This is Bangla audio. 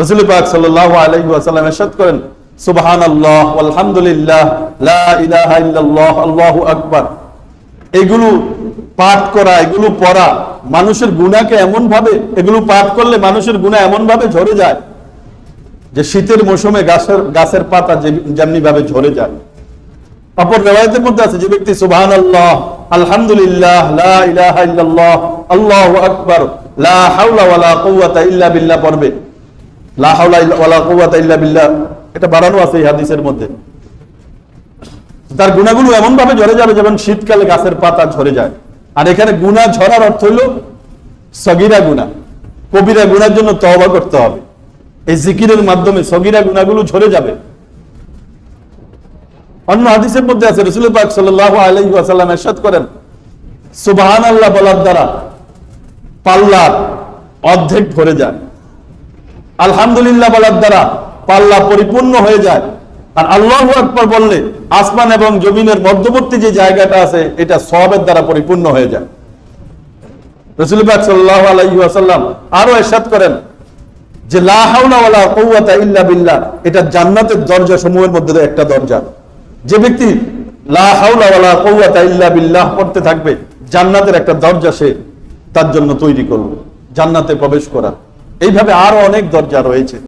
রসুল পাক সাল্লাহ আলাইহি ওয়াসাল্লাম এরশাদ করেন সুবহান আল্লাহ আলহামদুলিল্লাহ, লা ইলাহা ইল্লাল্লাহ, আল্লাহু আকবার। এগুলো পাঠ করা, এগুলো পড়া মানুষের গুণাকে এমন ভাবে এগুলো পাঠ করলে মানুষের গুণা এমন ভাবে ঝরে যায় যে শীতের মৌসুমে গাছের গাছের পাতা যেমনি ভাবে ঝরে যায়। অপর রেওয়ায়তের মধ্যে আছে, যে ব্যক্তি সুবহান আল্লাহ আলহামদুলিল্লাহ, লা ইলাহা ইল্লাল্লাহ, আল্লাহু আকবার, লা হাওলা ইল্লা বিল্লাহ পড়বে। এটা বাড়ানো আছে এই হাদিসের মধ্যে। তার গুণাগুলো এমন ভাবে ঝরে যাবে যেমন শীতকালে গাছের পাতা ঝরে যায়। আর এখানে গুণা ঝরার অর্থ হইল সগিরা গুণা। কবিরা গুণার জন্য তওবা করতে হবে। এই জিকিরের মাধ্যমে সগিরা গুণাগুলো ঝরে যাবে। অন্য হাদিসের মধ্যে আছে রসুল পাক ওয়াসাল্লাম ইরশাদ করেন, সুবহানাল্লাহ বলার দ্বারা পাল্লার অর্ধেক ভরে যায়। আলহামদুলিল্লাহ বলার দ্বারা পাল্লা পরিপূর্ণ হয়ে যায়। আর আল্লাহ আকবর বললে, আসমান এবং জমিনের মধ্যবর্তী যে জায়গাটা আছে, এটা সবের দ্বারা পরিপূর্ণ হয়ে যায়। জান্নাতের দরজা সমূহের মধ্যে একটা দরজা। যে ব্যক্তি বিল্লাহ থাকবে, জান্নাতের একটা দরজা সে তার জন্য তৈরি করবে, জান্নাতে প্রবেশ করা। এইভাবে আরও অনেক দরজা রয়েছে।